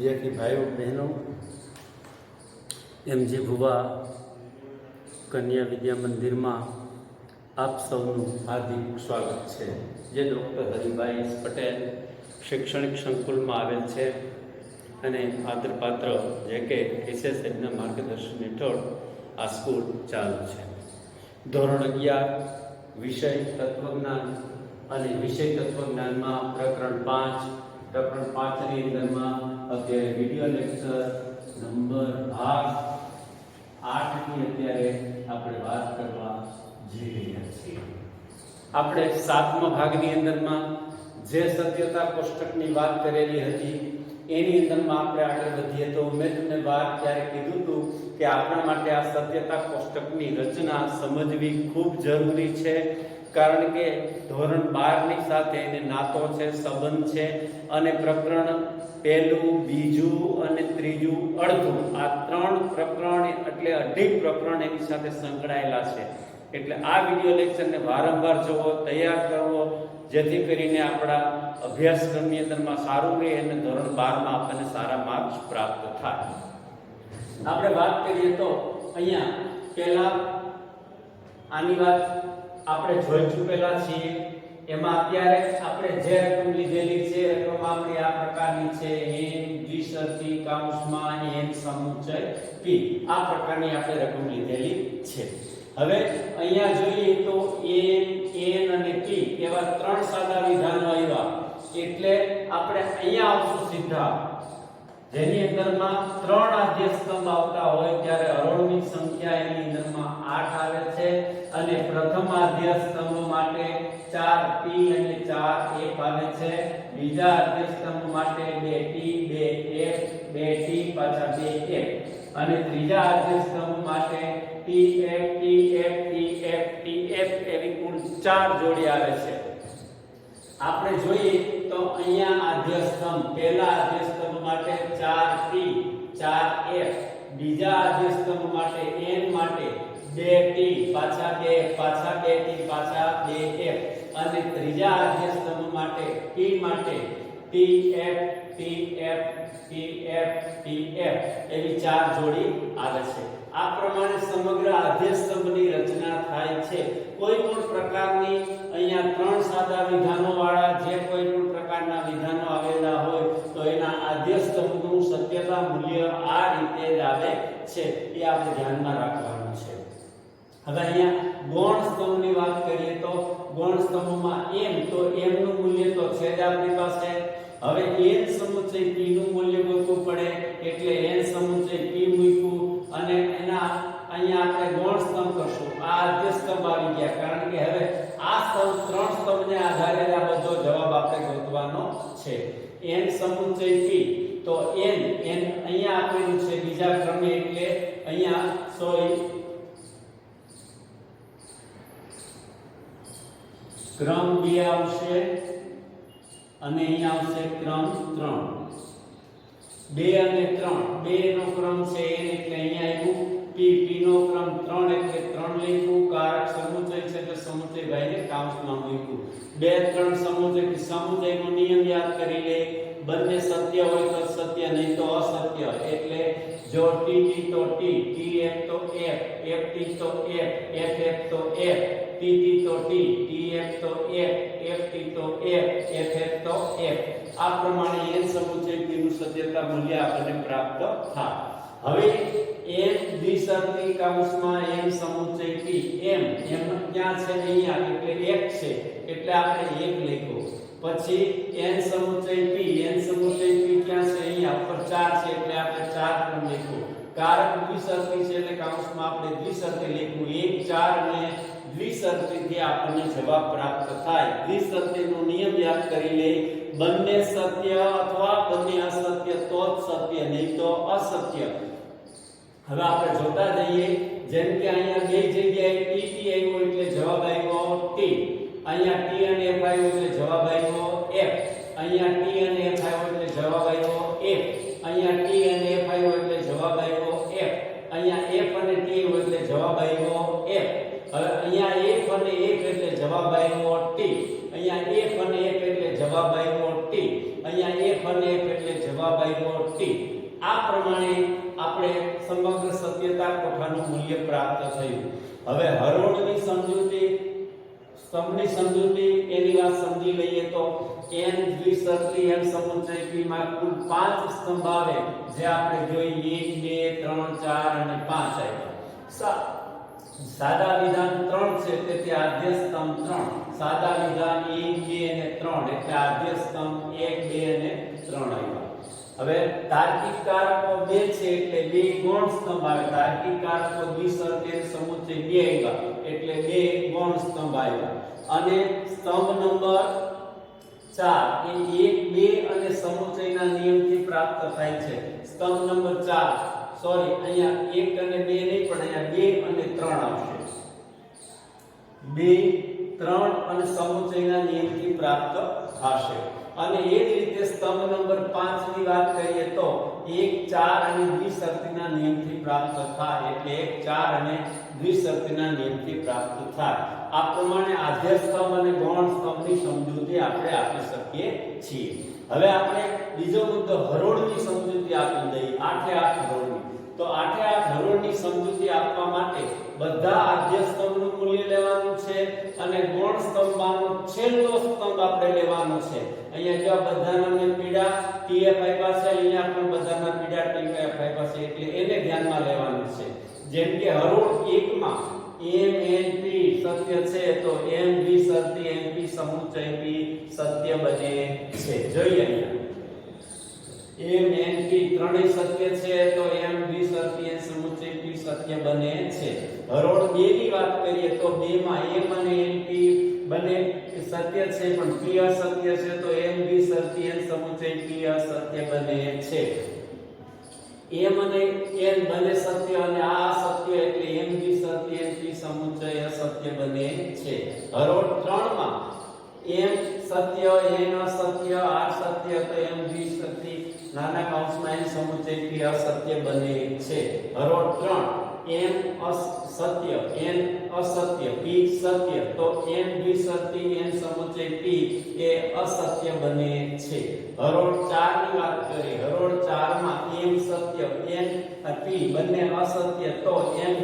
વિદ્યાર્થી ભાઈઓ, બહેનો, એમ જે ભુવા કન્યા વિદ્યા મંદિરમાં આપ સૌનું હાર્દિક સ્વાગત છે. જે ડૉક્ટર હરિભાઈ પટેલ શૈક્ષણિક સંકુલમાં આવેલ છે અને આદરપાત્ર જે કે એસએસએડના માર્ગદર્શન હેઠળ આ સ્કૂલ ચાલુ છે. ધોરણ અગિયાર, વિષય તત્વજ્ઞાન અને વિષય તત્વજ્ઞાનમાં પ્રકરણ પાંચ પ્રકરણ પાંચની અંદરમાં અત્યારે વીડિયો લેક્ચર નંબર આઠ, આઠની અત્યારે આપણે વાત કરવા જઈ રહ્યા છીએ. આપણે સાતમા ભાગની અંદરમાં જે સત્યતા કોષ્ટકની વાત કરેલી હતી એની અંદરમાં આપણે આગળ વધીએ તો મેં તમને વાત ત્યારે કીધું હતું કે આપણા માટે આ સત્યતા કોષ્ટકની રચના સમજવી ખૂબ જરૂરી છે, કારણ કે ધોરણ બારની સાથે એને નાતો છે, સંબંધ છે અને પ્રકરણ પહેલું, બીજું અને ત્રીજું અડધું આ ત્રણ પ્રકરણ એટલે અઢી પ્રકરણ એની સાથે સંકળાયેલા છે. એટલે આ વીડિયો લેક્ચરને વારંવાર જોવો, તૈયાર કરવો, જેથી કરીને આપણા અભ્યાસક્રમની અંદરમાં સારું રહે અને ધોરણ બારમાં આપણને સારા માર્ક્સ પ્રાપ્ત થાય. આપણે વાત કરીએ તો અહીંયા પહેલા આની વાત આપણે જોઈ ચૂકેલા છીએ. એમાં અત્યારે આપણે જે રકમ લીધેલી છે રકમ આપણી આ પ્રકારની છે. એન દ્વિશરતી કાઉન્સમાં એન સમુચય, પી. આ પ્રકારની આપણે રકમ લીધેલી છે. હવે અહીંયા જોઈએ તો n એન અને p એવા ત્રણ સાદા વિધાનો આવ્યા. એટલે આપણે અહીંયા આવશું સીધા. જેની અંદરમાં ત્રણ આદ્ય સ્તંભ આવતા હોય ત્યારે હરોળની સંખ્યા એની અંદરમાં 8 આવે છે અને પ્રથમ આદ્ય સ્તંભ માટે 4 p અને 4 f આવે છે. બીજા આદ્ય સ્તંભ માટે 2 t 2 f 2 t પાછા 2 f અને ત્રીજા આદ્ય સ્તંભ માટે t F T F T F T F એવી કુલ ચાર જોડી આવે છે. આપણે જોઈએ તો અહીંયા આદ્ય સ્તંભ પહેલા આદ્ય સ્તંભ માટે 4t 4f બીજા આદ્ય માટે n માટે 2t પાછા 2 પાછા 2t પાછા 2f અને ત્રીજા આદ્ય સ્તંભ માટે p માટે tf tf tf tf એવી ચાર જોડી આવે છે. આ પ્રમાણે સમગ્ર આધ્યસ્તંભની રચના થાય છે. કોઈ પણ પ્રકારની અહીંયા ત્રણ સાદા વિધાનો વાળા જે કોઈ પણ પ્રકારના વિધાનો આવેલા હોય, તો એના આધ્યસ્તંભનું સત્યતા મૂલ્ય આ રીતે આવે છે. એ આપણે ધ્યાનમાં રાખવાનું છે. હવે અહીંયા ગૌણ સ્તંભની વાત કરીએ તો ગૌણ સ્તંભમાં એમ, તો એમનું મૂલ્ય તો છે જ આપણી પાસે. હવે n સમુચય પી નું મૂલ્ય ગોતવું પડે એટલે n સમુચય p મૂક્યું અને એના અહીંયા આપણે ગૌણ સ્તંભ કરશું આ આદ્ય સ્તંભ આવી ગયા કારણ કે હવે આ સ્તંભ ત્રણ સ્તંભને આધારે આ બધો જવાબ આપણે ગોતવાનો છે n સમુચય p તો n n અહીંયા આપેલું છે બીજા ક્રમે એટલે અહીંયા સોરી ક્રમ 2 આવશે અને અહીંયા આવશે ક્રમ 3 2 અને 3 2 નો ક્રમ છે n એટલે અહીંયા આવ્યું p p નો ક્રમ 3 એટલે 3 લખ્યું કારક સમુચય છે એટલે સમુચય ભાઈને કાઉન્સમાં મૂક્યું. 2 3 સમુચય કે સમુચયનો નિયમ યાદ કરી લે. બંને સત્ય હોય તો સત્ય, નહીં તો અસત્ય. એટલે જો t t તો t t f તો f f t તો f f f તો f, t t તો t t f તો f f t તો f f f તો f. આ પ્રમાણે n સમુચય p નું સત્યતા મૂલ્ય આપણને પ્રાપ્ત થાય. હવે n દ્વિસર્ગી કૌંસમાં n સમુચય p m m ક્યાં છે? અહીંયા, એટલે 1 છે. એટલે આપણે 1 લખ્યું. પછી n સમુચય p n સમુચય p ક્યાં છે? અહીંયા ઉપર 4 છે એટલે આપણે 4 પણ લખ્યું કારક દ્વિસર્ગી છે એટલે કૌંસમાં આપણે દ્વિસર્ગી લખ્યું 1 4 ને દ્વિસર્ગીથી આપણને જવાબ પ્રાપ્ત થાય. દ્વિસર્ગીનો નિયમ યાદ કરી લે. બંને સત્ય અથવા બંને અસત્ય તો જ સત્ય, નહીં તો અસત્ય. હવે આપણે જોતા જઈએ. જેમ કે અહીંયા બે જગ્યાએ t t આવ્યો એટલે જવાબ આવ્યો t અહીંયા t અને f આવ્યો એટલે જવાબ આવ્યો f. અહીંયા t અને f આવ્યો એટલે જવાબ આવ્યો f. અહીંયા t અને f આવ્યો એટલે જવાબ આવ્યો f. અહીંયા f અને t આવ્યો એટલે જવાબ આવ્યો f. હવે અહીંયા f અને 1 એટલે જવાબ આવ્યો t. અહીંયા f અને 1 એટલે જવાબ આવ્યો t. અહીંયા f અને એફ એટલે જવાબ આવ્યો t. આ પ્રમાણે આપણે સમગ્ર સત્યતા કોઠાનું મૂલ્ય પ્રાપ્ત થયું. હવે હરોળની સમજૂતી સ્તંભની સમજૂતી એની વાત સમજી લઈએ તો n દ્વિસર્તી n સમુચ્ચય p માં કુલ પાંચ સ્તંભ આવે, જે આપણે જોઈ 1 2 3 4 અને 5 આવ્યા સા- સાદા વિધાન 3 છે, તેથી આદ્ય સ્તંભ 3 સાદા વિધાન 1 2 અને 3 એટલે આદ્ય સ્તંભ 1 2 અને 3 આવ્યા હવે તાર્કિક કારકો બે છે એટલે બે ગૌણ સ્તંભ આવે. તાર્કિક કારકો દ્વિસર્તી અને સમુચ્ચય બે આવ્યા એટલે બે ગૌણ સ્તંભ આવ્યા. અને સ્તંભ નંબર ચાર એ એક, બે અને સમુચ્ચયના નિયમથી પ્રાપ્ત થાય છે. સ્તંભ નંબર ચાર સોરી અહીંયા એક અને બે નહીં, પણ અહીંયા બે અને ત્રણ આવશે. બે, ત્રણ અને સમુચ્ચયના નિયમથી પ્રાપ્ત થશે. અને એ જ રીતે સ્તંભ નંબર 5 ની વાત કરીએ તો 1 4 અને દ્વિશક્તિના નિયમથી પ્રાપ્ત થાય એટલે 1 4 અને દ્વિશક્તિના નિયમથી પ્રાપ્ત થાય. આ પ્રમાણે આધ્ય સ્તંભ અને ગૌણ સ્તંભની સમજૂતી આપણે આપી શકીએ છીએ. હવે આપણે બીજો મુદ્દો હરોળની સમજૂતી આપી દઈએ, આઠે આઠ હરોળની. તો આઠે આઠ હરોળની સમજૂતી આપવા માટે બધા આદ્ય સ્તંભનું મૂલ્ય લેવાનું છે અને ગૌણ સ્તંભમાંનો છેલ્લો સ્તંભ આપણે લેવાનો છે. અહીંયા જો બધાના મેં પીડા ટીએફ આપ્યા છે અહીંયા પણ બધાના પીડા ટીએફ આપ્યા છે એટલે એને ધ્યાનમાં લેવાનું છે. જેમ કે હરોળ 1 માં એમ એન પી સત્ય છે, તો એમ બી સત્ય એમ પી સમુચ્ચય પી સત્ય બને છે. જોઈએ અહીંયા. એમ એન ત્રણેય સત્ય છે, તો એમ બી સત્ય સમુચય પી સત્ય બને છે. હરોળ બે ની વાત કરીએ તો બે માં એમ અને એનપી બંને સત્ય છે, પણ પી અસત્ય છે, તો એમ બી સત્ય એન સમુચય પી અસત્ય બને છે. એમ અને એન બંને સત્ય અને આ અસત્ય એટલે એમ બી સત્ય એન પી સમુચય અસત્ય બને છે. હરોળ 3 માં એમ સત્ય, એન અસત્ય આ સત્ય, તો એમ બી સત્ય, નાના કૌંસમાં એન સમુચય પી અસત્ય બને છે. હરોળ 3 એમ સત્ય, એન અસત્ય, પી સત્ય, તો એન સત્ય, એન સમુચ્ચય, પી એ અસત્ય બને છે. હરોળ 4 ની વાત કરીએ, હરોળ 4 માં એમ સત્ય, એન પી બંને અસત્ય, તો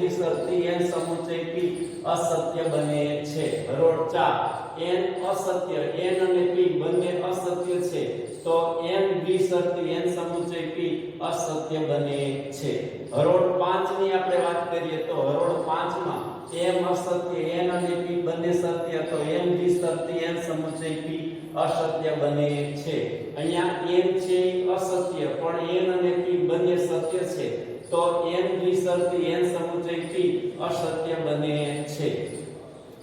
બી સત્ય, એન સમુચ્ચય, પી અસત્ય બને છે. હરોળ 4 એન અસત્ય, એન અને પી બંને અસત્ય છે, તો એન સત્ય, એન સમુચય પી અસત્ય બને છે. હરોળ પાંચની આપણે વાત કરીએ તો હરોળ પાંચમાં એમ અસત્ય એન અને પી, બંને સત્ય તો એમ બી સત્ય એન સમુચય પી અસત્ય બને છે. અહીંયા એમ છે અસત્ય, પણ એન અને પી, બંને સત્ય છે તો એમ બી સત્ય એન સમુચય પી અસત્ય બને છે.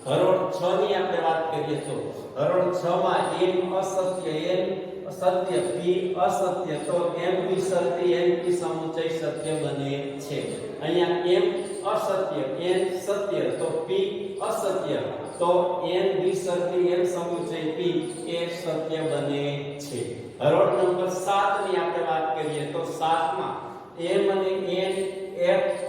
હરોળ 6 ની આપણે વાત કરીએ તો હરોળ 6 માં એમ અસત્ય એન સત્ય પી અસત્ય તો એમ બી સત્ય એન પી સમુચય સત્ય બને છે. અહીંયા એમ અસત્ય, એન સત્ય, તો પી અસત્ય. તો એન બી સત્ય એન સમુચય પી એ સત્ય બને છે. હરોળ નંબર 7 ની આપણે વાત કરીએ તો 7 માં એમ અને એન, એફ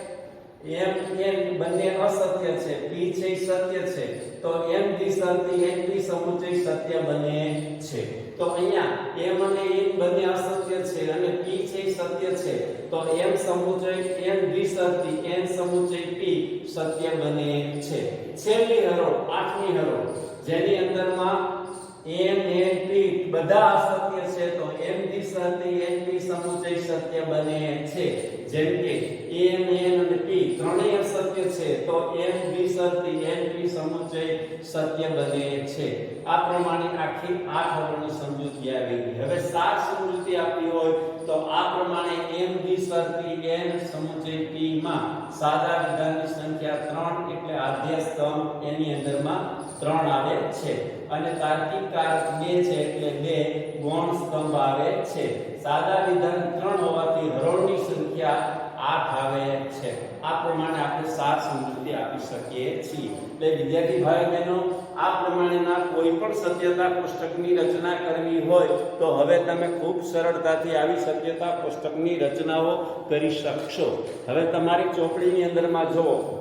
એમ એન બંને અસત્ય છે પી છે સત્ય છે. તો એમ સત્ય એન બી સમુચ્ચય સત્ય બને છે. તો અહીંયા એમ અને એન બંને અસત્ય છે અને પી છે સત્ય છે. તો એમ સમુચય, એમ સત્ય, એન સમુચય, પી સત્ય બને છે. છેલ્લી હરોળ આઠમી હરોળ જેની અંદરમાં એમ એન પી બધા અસત્ય છે તો એમ બી સત્ય એન બી સમુચય સત્ય બને છે. જેમ કે એમ, એન અને પી ત્રણેય અસત્ય છે તો એમ બી સત્ય એન પી સમુચય સત્ય બને છે. આ પ્રમાણે આખી આઠ હરોળની સમજૂતી આવી હવે સાત સમજૂતી આપી હોય તો આ પ્રમાણે એમ બી સત્ય, એન સમુચય પી માં સાદા વિધાનની સંખ્યા 3 એટલે આદ્ય સ્તંભ એની અંદરમાં 3 આવે છે. અને કાર્તિક કારક બે છે એટલે બે ગૌણ સ્તંભ આવે છે. સાદા વિધાન ત્રણ હોવાથી હરોળની સંખ્યા આઠ આવે છે. આ પ્રમાણે આપણે સાત સમજૂતી આપી શકીએ છીએ. એટલે વિદ્યાર્થી ભાઈ બહેનો, આ પ્રમાણેના કોઈ પણ સત્યતા કોષ્ટકની રચના કરવી હોય તો હવે તમે ખૂબ સરળતાથી આવી સત્યતા કોષ્ટકની રચનાઓ કરી શકશો. હવે તમારી ચોપડીની અંદરમાં જુઓ.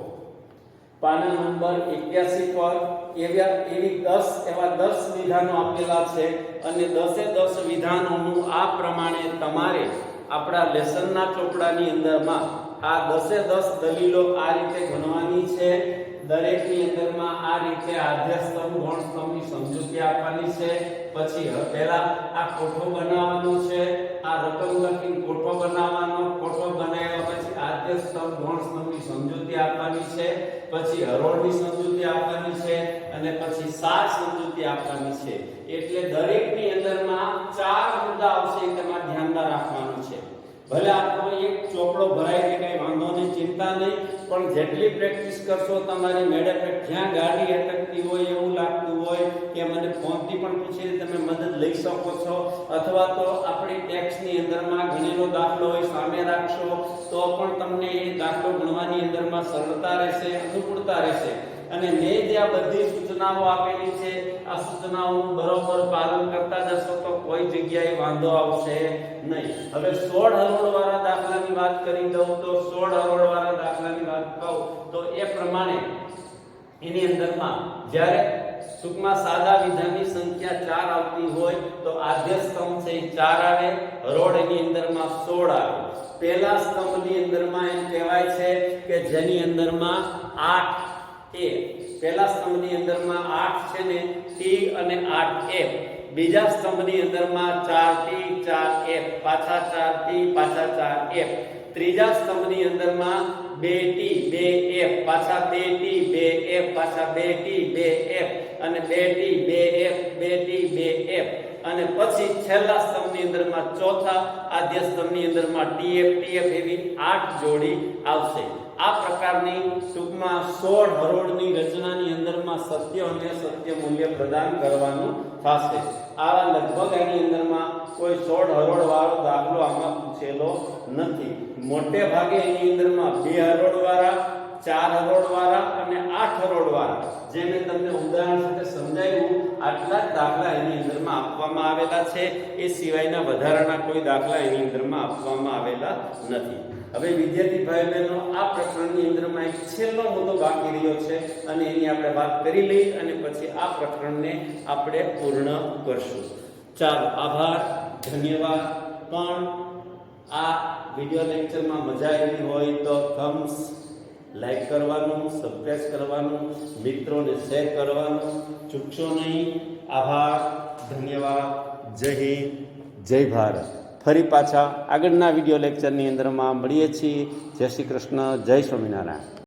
પાના નંબર એક્યાસી પર એવા એવી દસ એવા દસ વિધાનો આપેલા છે અને દસે દસ વિધાનોનું આ પ્રમાણે તમારે આપણા લેસનના ચોપડાની અંદરમાં આ દસે દસ દલીલો આ રીતે ગણવાની છે. દરેકની અંદરમાં આ રીતે આધ્ય સ્તંભ ગૌણ સ્તંભની સમજૂતી આપવાની છે. પછી પહેલા આ કોઠો બનાવવાનો છે, આ રકમ લખીને કોઠો બનાવવાનો, કોઠો બનાવ્યા પછી આદ્યસ્તંભ ગૌણ સ્તંભની સમજૂતી આપવાની છે, પછી હરોળની સમજૂતી આપવાની છે અને પછી સાર સમજૂતી આપવાની છે. એટલે દરેકની અંદરમાં ચાર મુદ્દા આવશે એ તમારે ધ્યાનમાં રાખવાનું ભલે આપણો એક ચોપડો ભરાય છે, કઈ વાંધો નહીં ચિંતા નહીં, પણ જેટલી પ્રેક્ટિસ કરશો, તમારી મેડે પર જ્યાં ગાડી અટકતી હોય એવું લાગતું હોય કે મને ફોનથી પણ પૂછીને તમે મદદ લઈ શકો છો. અથવા તો આપણી ટેક્સની અંદરમાં ગણેલો દાખલો હોય, સામે રાખશો, તો પણ તમને એ દાખલો ગણવાની અંદરમાં સરળતા રહેશે, અનુકૂળતા રહેશે. અને મેં જે આ બધી સૂચનાઓ આપેલી છે, આ સૂચનાઓનું બરોબર પાલન કરતા જશો તો કોઈ જગ્યાએ વાંધો આવશે નહીં. હવે સોળ હરોળ વાળા દાખલાની વાત કરી દઉં તો સોળ હરોળ વાળા દાખલાની વાત કહું તો એ પ્રમાણે એની અંદરમાં જ્યારે ટૂંકમાં સાદા વિધાનની સંખ્યા ચાર આવતી હોય તો આદ્ય સ્તંભ છે એ ચાર આવે, હરોળ એની અંદરમાં સોળ આવે. પહેલા સ્તંભની અંદરમાં એમ કહેવાય છે કે જેની અંદરમાં આઠ એ પહેલા સ્તંભની અંદરમાં આઠ છે ને ટી અને આઠ એફ. બીજા સ્તંભની અંદરમાં ચાર ટી, ચાર એફ. પાછા ચાર ટી, પાછા ચાર એફ. ત્રીજા સ્તંભની અંદરમાં બે ટી, બે એફ. પાછા બે ટી, બે એફ. પાછા બે ટી, બે એફ. અને બે ટી, બે એફ, બે ટી, બે એફ. અને પછી છેલ્લા સ્તંભની અંદરમાં ચોથા, આદ્ય સ્તંભની અંદરમાં ટીએફ ટીએફ એવી આઠ જોડી આવશે. આ પ્રકારની ટૂંકમાં સોળ હરોળની રચનાની અંદરમાં સત્ય અને સત્ય મૂલ્ય પ્રદાન કરવાનું થશે. આવા લગભગ એની અંદરમાં કોઈ સોળ હરોળ વાળો દાખલો આમાં પૂછેલો નથી. મોટે ભાગે એની અંદરમાં બે હરોળ વાળા ચાર હરોળ વાળા અને આઠ હરોળ વાળા જે મેં તમને ઉદાહરણ સાથે સમજાવ્યું આટલા જ દાખલા એની અંદરમાં આપવામાં આવેલા છે. એ સિવાયના વધારાના કોઈ દાખલા એની અંદરમાં આપવામાં આવેલા નથી. હવે વિદ્યાર્થી ભાઈ બહેનો, આ પ્રકરણની અંદરમાં એક છેલ્લો મુદ્દો બાકી રહ્યો છે અને એની આપણે વાત કરી લઈ અને પછી આ પ્રકરણને આપણે પૂર્ણ કરશું. ચાલો, આભાર, ધન્યવાદ. પણ આ વિડિયો લેક્ચરમાં મજા આવી હોય તો થમ્સ લાઈક કરવાનું સબસ્ક્રાઈબ કરવાનું, મિત્રોને શેર કરવાનું. ચૂકશો નહીં. આભાર, ધન્યવાદ. જય હિન્દ, જય ભારત. ફરી પાછા આગળના વીડિયો લેક્ચરની અંદરમાં મળીએ છીએ. જય શ્રી કૃષ્ણ જય સ્વામિનારાયણ.